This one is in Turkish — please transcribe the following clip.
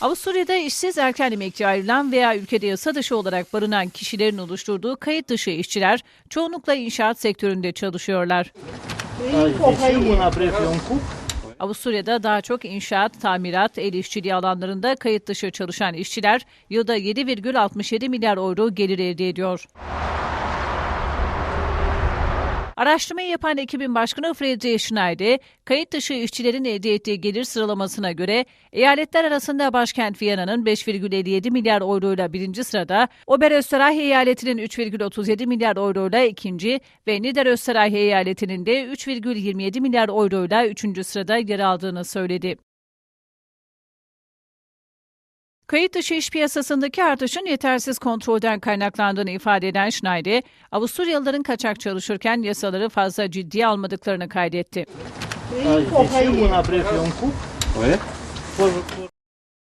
Avusturya'da işsiz erken emekliye ayrılan veya ülkede yasa dışı olarak barınan kişilerin oluşturduğu kayıt dışı işçiler çoğunlukla inşaat sektöründe çalışıyorlar. Avusturya'da daha çok inşaat, tamirat, el işçiliği alanlarında kayıt dışı çalışan işçiler yılda 7,67 milyar euro gelir elde ediyor. Araştırmayı yapan ekibin başkanı Friedrich Schneider, kayıt dışı işçilerin elde ettiği gelir sıralamasına göre eyaletler arasında başkent Viyana'nın 5,57 milyar euro ile birinci sırada, Oberösterreich eyaletinin 3,37 milyar euro ile ikinci ve Niederösterreich eyaletinin de 3,27 milyar euro ile üçüncü sırada yer aldığını söyledi. Kayıt dışı iş piyasasındaki artışın yetersiz kontrolden kaynaklandığını ifade eden Schneider, Avusturyalıların kaçak çalışırken yasaları fazla ciddiye almadıklarını kaydetti.